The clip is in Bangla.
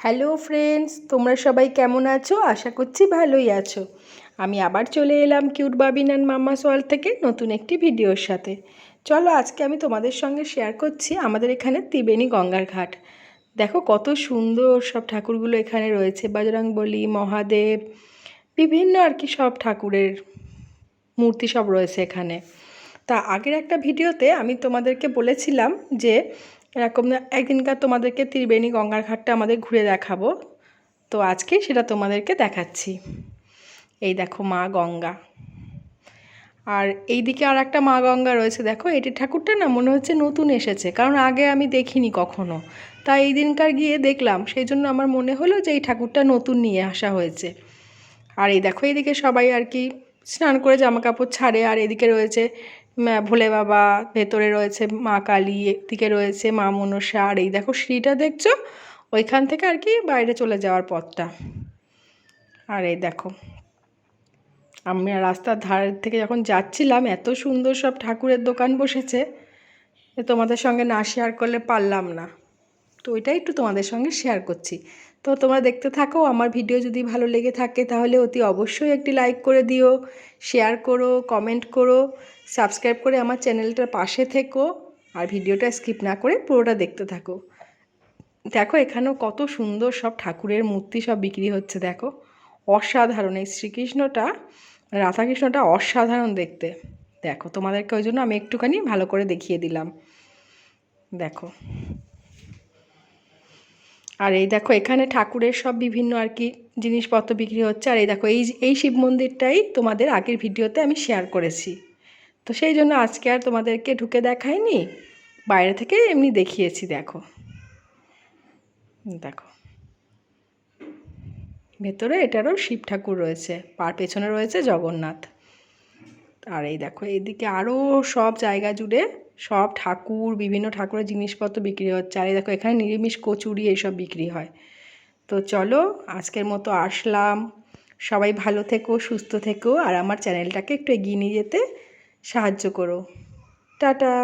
হ্যালো ফ্রেন্ডস, তোমরা সবাই কেমন আছো? আশা করছি ভালোই আছো। আমি আবার চলে এলাম কিউট বাবিন অ্যান্ড মাম্মা সোয়াল থেকে নতুন একটি ভিডিওর সাথে। চলো আজকে আমি তোমাদের সঙ্গে শেয়ার করছি আমাদের এখানে ত্রিবেণী গঙ্গার ঘাট। দেখো কত সুন্দর সব ঠাকুরগুলো এখানে রয়েছে, বজরংবলী, মহাদেব, বিভিন্ন আর কি সব ঠাকুরের মূর্তি সব রয়েছে এখানে। তা আগের একটা ভিডিওতে আমি তোমাদেরকে বলেছিলাম যে এরকম একদিনকার তোমাদেরকে ত্রিবেণী গঙ্গার ঘাটটা আমাদের ঘুরে দেখাবো। তো আজকে সেটা তোমাদেরকে দেখাচ্ছি। এই দেখো মা গঙ্গা। আর এই দিকে আর একটা মা গঙ্গা রয়েছে, দেখো। এটি ঠাকুরটা না মনে হচ্ছে নতুন এসেছে, কারণ আগে আমি দেখিনি কখনো। তাই এই দিনকার গিয়ে দেখলাম, সেই জন্য আমার মনে হলো যে এই ঠাকুরটা নতুন নিয়ে আসা হয়েছে। আর এই দেখো, এইদিকে সবাই আর কি স্নান করে জামা কাপড় ছাড়ে, আর এদিকে রয়েছে ভোলে বাবা, ভেতরে রয়েছে মা কালী, এদিকে রয়েছে মা মনসা, আর এই দেখো সিঁড়িটা দেখছ? ওইখান থেকে আর কি বাইরে চলে যাওয়ার পথটা। আর এই দেখো আমি রাস্তার ধার থেকে যখন যাচ্ছিলাম, এত সুন্দর সব ঠাকুরের দোকান বসেছে তোমাদের সঙ্গে না শেয়ার করলে পারলাম না। তো ওইটাই একটু তোমাদের সঙ্গে শেয়ার করছি। তো তোমরা দেখতে থাকো, আমার ভিডিও যদি ভালো লেগে থাকে তাহলে অতি অবশ্যই একটি লাইক করে দিও শেয়ার করো কমেন্ট করো সাবস্ক্রাইব করে আমার চ্যানেলটার পাশে থেকো আর ভিডিওটা স্কিপ না করে পুরোটা দেখতে থাকো। দেখো এখানেও কত সুন্দর সব ঠাকুরের মূর্তি সব বিক্রি হচ্ছে, দেখো। অসাধারণ, এই শ্রীকৃষ্ণটা, রাধাকৃষ্ণটা অসাধারণ দেখতে। দেখো তোমাদেরকে ওই জন্য আমি একটুখানি ভালো করে দেখিয়ে দিলাম। দেখো। আর এই দেখো, এখানে ঠাকুরের সব বিভিন্ন আর কি জিনিসপত্র বিক্রি হচ্ছে। আর এই দেখো, এই এই শিব মন্দিরটাই তোমাদের আগের ভিডিওতে আমি শেয়ার করেছি। তো সেই জন্য আজকে আর তোমাদেরকে ঢুকে দেখাইনি, বাইরে থেকে এমনি দেখিয়েছি, দেখো। দেখো। ভেতরে এটারও শিব ঠাকুর রয়েছে পার পেছনে রয়েছে জগন্নাথ। আর এই দেখো, এইদিকে আরও সব জায়গা জুড়ে সব ঠাকুর, বিভিন্ন ঠাকুরের জিনিসপত্র বিক্রি হচ্ছে আর এই দেখো, এখানে নিরামিষ কচুরি এইসব বিক্রি হয়। তো চলো, আজকের মতো আসলাম। সবাই ভালো থেকো, সুস্থ থেকো, আর আমার চ্যানেলটাকে একটু এগিয়ে নিয়ে যেতে সাহায্য করো। টাটা!